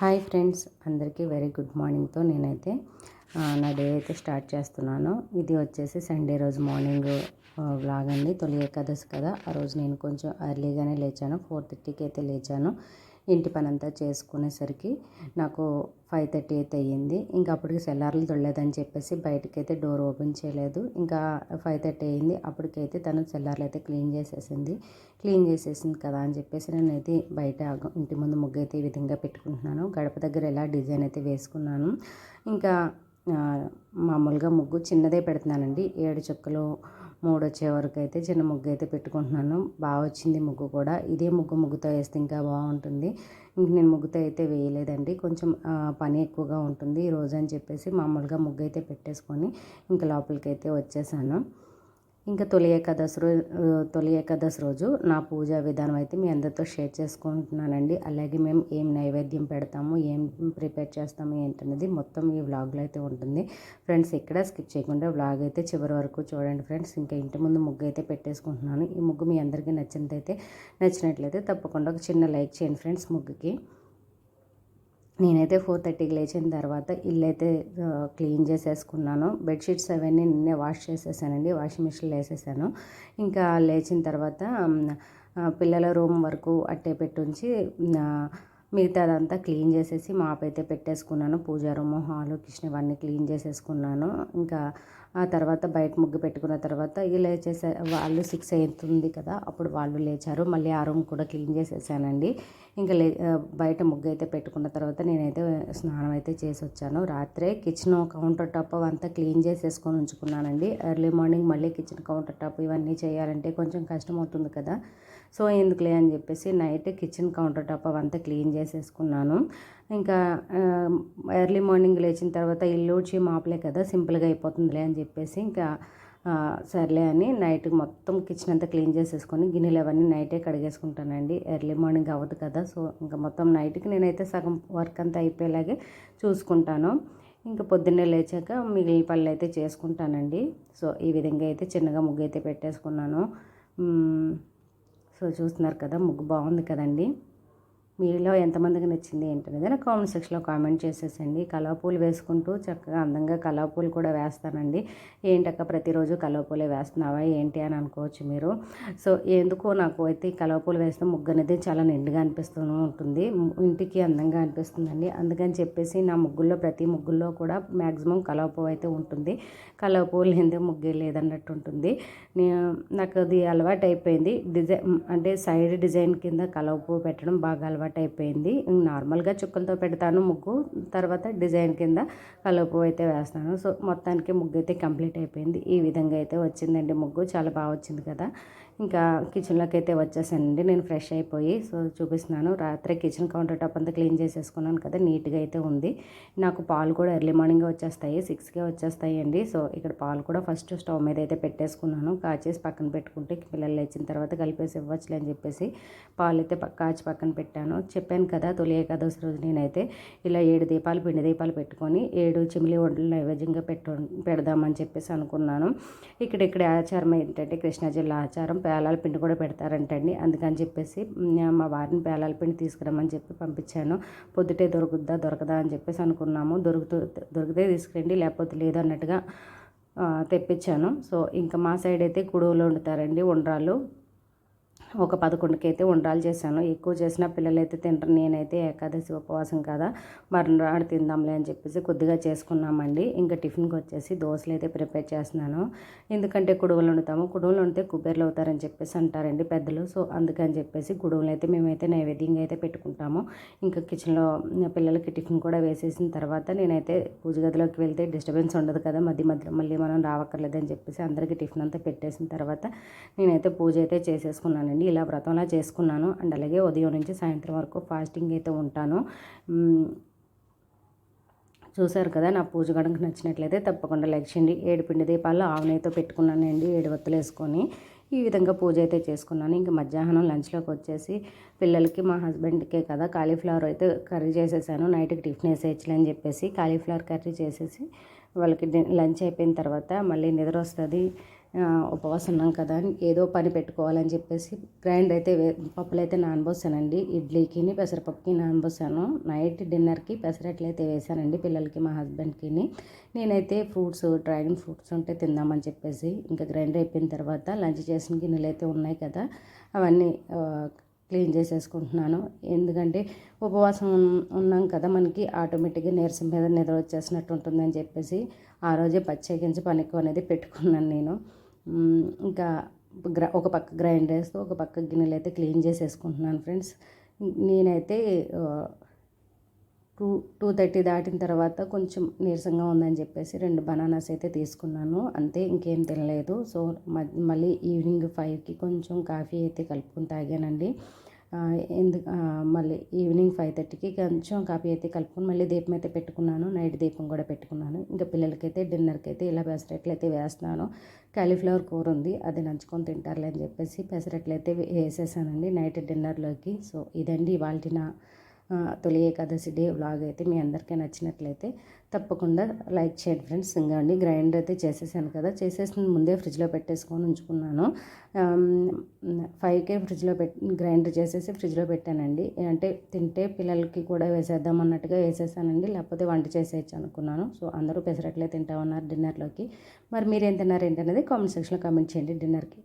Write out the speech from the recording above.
Hi friends అందరికీ very good మార్నింగ్తో నేనైతే నా డే అయితే స్టార్ట్ చేస్తున్నాను. ఇది వచ్చేసి సండే రోజు మార్నింగ్ వ్లాగ్ అండి. తొలి ఏకాదశి కదా ఆ రోజు నేను కొంచెం ఎర్లీగానే లేచాను. ఫోర్ థర్టీకి అయితే లేచాను. ఇంటి పనంతా చేసుకునేసరికి నాకు ఫైవ్ థర్టీ అయితే అయ్యింది. ఇంకా అప్పటికి సెల్లార్లు దొడలేదని చెప్పేసి బయటకైతే డోర్ ఓపెన్ చేయలేదు. ఇంకా ఫైవ్ థర్టీ అయ్యింది. అప్పటికైతే తను సెల్లార్లు అయితే క్లీన్ చేసేసింది. క్లీన్ చేసేసింది కదా అని చెప్పేసి నేను అయితే బయట ఇంటి ముందు ముగ్గు అయితే ఈ విధంగా పెట్టుకుంటున్నాను. గడప దగ్గర ఎలా డిజైన్ అయితే వేసుకున్నాను. ఇంకా మామూలుగా ముగ్గు చిన్నదే పెడుతున్నానండి. ఏడు చుక్కలు మూడు వచ్చే వరకు అయితే చిన్న ముగ్గు అయితే పెట్టుకుంటున్నాను. బాగా వచ్చింది ముగ్గు కూడా. ఇదే ముగ్గు ముగ్గుతో వేస్తే ఇంకా బాగుంటుంది ఇంక నేను ముగ్గుతో అయితే వేయలేదండి. కొంచెం పని ఎక్కువగా ఉంటుంది. ఈరోజు అని చెప్పేసి మామూలుగా ముగ్గు అయితే పెట్టేసుకొని ఇంక లోపలికి అయితే వచ్చేసాను. ఇంకా తొలి ఏకాదశి రోజు తొలి ఏకాదశి రోజు నా పూజా విధానం అయితే మీ అందరితో షేర్ చేసుకుంటున్నానండి. అలాగే మేము ఏం నైవేద్యం పెడతాము ఏం ప్రిపేర్ చేస్తాము ఏంటనేది మొత్తం ఈ వ్లాగ్లో అయితే ఉంటుంది. ఫ్రెండ్స్ ఇక్కడ స్కిప్ చేయకుండా వ్లాగ్ అయితే చివరి వరకు చూడండి ఫ్రెండ్స్. ఇంకా ఇంటి ముందు ముగ్గు అయితే పెట్టేసుకుంటున్నాను. ఈ ముగ్గు మీ అందరికీ నచ్చినట్లయితే నచ్చినట్లయితే తప్పకుండా ఒక చిన్న లైక్ చేయండి ఫ్రెండ్స్ ముగ్గుకి. నేనైతే ఫోర్ థర్టీకి లేచిన తర్వాత ఇల్లు అయితే క్లీన్ చేసేసుకున్నాను. బెడ్షీట్స్ అవన్నీ నిన్నే వాష్ చేసేసానండి వాషింగ్ మిషన్లో వేసేసాను. ఇంకా లేచిన తర్వాత పిల్లల రూమ్ వరకు అట్టే పెట్టుంచి మిగతా అదంతా క్లీన్ చేసేసి మాప్ అయితే పెట్టేసుకున్నాను. పూజా రూము హాలు కిచెన్ ఇవన్నీ క్లీన్ చేసేసుకున్నాను. ఇంకా ఆ తర్వాత బయట ముగ్గు పెట్టుకున్న తర్వాత ఇక లేచేసే వాళ్ళు సిక్స్ అవుతుంది కదా అప్పుడు వాళ్ళు లేచారు. మళ్ళీ ఆ రూమ్ కూడా క్లీన్ చేసేసానండి. ఇంకా లే బయట ముగ్గు అయితే పెట్టుకున్న తర్వాత నేనైతే స్నానం అయితే చేసి వచ్చాను. రాత్రే కిచెన్ కౌంటర్ టాప్ అంతా క్లీన్ చేసేసుకొని ఉంచుకున్నానండి. ఎర్లీ మార్నింగ్ మళ్ళీ కిచెన్ కౌంటర్ టాప్ ఇవన్నీ చేయాలంటే కొంచెం కష్టం అవుతుంది కదా. సో ఎందుకులే అని చెప్పేసి నైట్ కిచెన్ కౌంటర్ టాప్ అవంతా క్లీన్ చేసేసుకున్నాను. ఇంకా ఎర్లీ మార్నింగ్ లేచిన తర్వాత ఇల్లు ఊడ్చి మాపలే కదా సింపుల్గా అయిపోతుందిలే అని చెప్పేసి ఇంకా సర్లే అని నైట్ మొత్తం కిచెన్ అంతా క్లీన్ చేసేసుకొని గిన్నెలు అవన్నీ నైటే కడిగేసుకుంటానండి. ఎర్లీ మార్నింగ్ అవ్వదు కదా సో ఇంకా మొత్తం నైట్కి నేనైతే సగం వర్క్ అంతా అయిపోయేలాగే చూసుకుంటాను. ఇంకా పొద్దున్నే లేచాక మిగిలిన పళ్ళు అయితే చేసుకుంటానండి. సో ఈ విధంగా అయితే చిన్నగా ముగ్గు అయితే పెట్టేసుకున్నాను సో చూస్తున్నారు కదా ముగ్గు బాగుంది కదండి. మీలో ఎంతమందికి నచ్చింది ఏంటనేది నాకు కామెంట్ సెక్షన్లో కామెంట్ చేసేసండి. కలవపూలు వేసుకుంటూ చక్కగా అందంగా కలవపూలు కూడా వేస్తానండి. ఏంటక్క ప్రతిరోజు కలవ పూలే వేస్తున్నావా? ఏంటి అని అనుకోవచ్చు మీరు. సో ఎందుకో నాకు అయితే కలవ పూలు వేస్తే ముగ్గు అనేది చాలా నిండుగా అనిపిస్తూ ఉంటుంది. ఇంటికి అందంగా అనిపిస్తుందండి. అందుకని చెప్పేసి నా ముగ్గుల్లో ప్రతి ముగ్గుల్లో కూడా మ్యాక్సిమం కలవ పువ్వు అయితే ఉంటుంది. కలవ పువ్వులు లేదే ముగ్గే లేదన్నట్టు ఉంటుంది. నాకు అది అలవాటు అయిపోయింది డిజైన్ అంటే సైడ్ డిజైన్ కింద కలవ పువ్వు పెట్టడం బాగా అలవాటు అలవాటు అయిపోయింది. నార్మల్గా చుక్కలతో పెడతాను ముగ్గు. తర్వాత డిజైన్ కింద కలుపు అయితే వేస్తాను. సో మొత్తానికి ముగ్గు అయితే కంప్లీట్ అయిపోయింది. ఈ విధంగా అయితే వచ్చిందండి ముగ్గు. చాలా బాగా వచ్చింది కదా. ఇంకా కిచెన్లోకి అయితే వచ్చేసానండి. నేను ఫ్రెష్ అయిపోయి సో చూపిస్తున్నాను. రాత్రి కిచెన్ కౌంటర్ టాప్ అంతా క్లీన్ చేసేసుకున్నాను కదా నీట్గా అయితే ఉంది. నాకు పాలు కూడా ఎర్లీ మార్నింగ్ వచ్చేస్తాయి సిక్స్కే వచ్చేస్తాయి అండి సో ఇక్కడ పాలు కూడా ఫస్ట్ స్టవ్ మీద అయితే పెట్టేసుకున్నాను. కాచేసి పక్కన పెట్టుకుంటే పిల్లలు లేచిన తర్వాత కలిపేసి ఇవ్వచ్చులే అని చెప్పేసి పాలు అయితే కాచి పక్కన పెట్టాను. చెప్పాను కదా తొలి ఏకాదశి రోజు నేనైతే ఇలా ఏడు దీపాలు పిండి దీపాలు పెట్టుకొని ఏడు చిమిలి వంటలు నైవేద్యంగా పెట్టు పెడదామని చెప్పేసి అనుకున్నాను. ఇక్కడ ఇక్కడ ఆచారం ఏంటంటే కృష్ణా జిల్లా ఆచారం పేలాల పిండి కూడా పెడతారంటండి. అందుకని చెప్పేసి మా వారిని పేలాల పిండి తీసుకురమ్మని చెప్పి పంపించాను. పొద్దుటే దొరుకుద్దా దొరకదా అని చెప్పేసి అనుకున్నాము. దొరుకుతూ దొరికితే తీసుకురండి లేకపోతే లేదు అన్నట్టుగా తెప్పించాను. సో ఇంకా మా సైడ్ అయితే కుడువులు వండుతారండి ఉండ్రాలు ఒక పదకొండుకి అయితే ఉండాలి చేశాను. ఎక్కువ చేసిన పిల్లలు అయితే తింటారు. నేనైతే ఏకాదశి ఉపవాసం కదా మరణాడు తిందాంలే అని చెప్పేసి కొద్దిగా చేసుకున్నామండి. ఇంకా టిఫిన్కి వచ్చేసి దోశలు అయితే ప్రిపేర్ చేస్తున్నాను. ఎందుకంటే కుడువులు వండుతాము. కుడువులు వండితే కుబేర్లు అవుతారని చెప్పేసి అంటారండి పెద్దలు. సో అందుకని చెప్పేసి కుడువులు అయితే మేమైతే నైవేద్యంగా అయితే పెట్టుకుంటాము. ఇంకా కిచెన్లో పిల్లలకి టిఫిన్ కూడా వేసేసిన తర్వాత నేనైతే పూజ గదిలోకి వెళ్తే డిస్టర్బెన్స్ ఉండదు కదా మధ్య మధ్య మళ్ళీ మనం రావక్కర్లేదని చెప్పేసి అందరికీ టిఫిన్ అంతా పెట్టేసిన తర్వాత నేనైతే పూజ అయితే చేసేసుకున్నానండి. అండి ఇలా వ్రతంలా చేసుకున్నాను. అండ్ అలాగే ఉదయం నుంచి సాయంత్రం వరకు ఫాస్టింగ్ అయితే ఉంటాను. చూసారు కదా నా పూజ గడకు నచ్చినట్లయితే తప్పకుండా లైక్ చేయండి. ఏడు పిండి దీపాలు ఆవునైతే పెట్టుకున్నానండి. ఏడు వత్తులు వేసుకొని ఈ విధంగా పూజ అయితే చేసుకున్నాను. ఇంకా మధ్యాహ్నం లంచ్లోకి వచ్చేసి పిల్లలకి మా హస్బెండ్కే కదా కాలీఫ్లవర్ అయితే కర్రీ చేసేసాను. నైట్కి టిఫిన్ వేసేయచ్చులే అని చెప్పేసి కాలీఫ్లవర్ కర్రీ చేసేసి వాళ్ళకి లంచ్ అయిపోయిన తర్వాత మళ్ళీ నిద్ర వస్తుంది. ఉపవాసం ఉన్నాం కదా అని ఏదో పని పెట్టుకోవాలని చెప్పేసి గ్రైండ్ అయితే పప్పులు అయితే నానబోసానండి. ఇడ్లీకి పెసరపప్పుకి నానబోసాను. నైట్ డిన్నర్కి పెసరట్లు అయితే వేసానండి పిల్లలకి మా హస్బెండ్కి నేనైతే ఫ్రూట్స్ డ్రాగన్ ఫ్రూట్స్ ఉంటే తిందామని చెప్పేసి ఇంకా గ్రైండ్ అయిపోయిన తర్వాత లంచ్ చేసిన గిన్నెలు అయితే ఉన్నాయి కదా అవన్నీ క్లీన్ చేసేసుకుంటున్నాను. ఎందుకంటే ఉపవాసం ఉన్నాం కదా మనకి ఆటోమేటిక్గా నీరసం మీద నిద్ర వచ్చేసినట్టు ఉంటుందని చెప్పేసి ఆ రోజే పచ్చేకించి పనికి అనేది పెట్టుకున్నాను నేను. ఇంకా గ్ర ఒక పక్క గ్రైండర్స్తో ఒక పక్క గిన్నెలు అయితే క్లీన్ చేసేసుకుంటున్నాను ఫ్రెండ్స్. నేనైతే టూ టూ థర్టీ దాటిన తర్వాత కొంచెం నీరసంగా ఉందని చెప్పేసి రెండు బనానాస్ అయితే తీసుకున్నాను. అంతే ఇంకేం తినలేదు. సో మ- మళ్ళీ ఈవినింగ్ ఫైవ్కి కొంచెం కాఫీ అయితే కలుపుకుని తాగానండి. ఎందు మళ్ళీ ఈవినింగ్ ఫైవ్ థర్టీకి కొంచెం కాఫీ అయితే కలుపుకొని మళ్ళీ దీపం అయితే పెట్టుకున్నాను. నైట్ దీపం కూడా పెట్టుకున్నాను. ఇంకా పిల్లలకైతే డిన్నర్కి అయితే ఇలా పెసరట్లు అయితే వేస్తున్నాను. కాలీఫ్లవర్ కూర ఉంది అది నంచుకొని తింటారులే అని చెప్పేసి పెసరట్లు అయితే వేసేసానండి నైట్ డిన్నర్లోకి. సో ఇదండి ఇవాళ తొలి ఏకాదశి డే వ్లాగ్ అయితే మీ అందరికీ నచ్చినట్లయితే తప్పకుండా లైక్ చేయండి ఫ్రెండ్స్. ఇంకండి గ్రైండ్ అయితే చేసేసాను కదా. చేసేసిన ముందే ఫ్రిడ్జ్లో పెట్టేసుకొని ఉంచుకున్నాను. ఫైవ్కే ఫ్రిడ్జ్లో పెట్ గ్రైండర్ చేసేసి ఫ్రిడ్జ్లో పెట్టానండి. అంటే తింటే పిల్లలకి కూడా వేసేద్దాం అన్నట్టుగా వేసేసానండి. లేకపోతే వంట చేసేయచ్చు అనుకున్నాను. సో అందరూ పెసరట్లే తింటామన్నారు డిన్నర్లోకి. మరి మీరేం తిన్నారు ఏంటనేది కామెంట్ సెక్షన్లో కామెంట్ చేయండి డిన్నర్కి.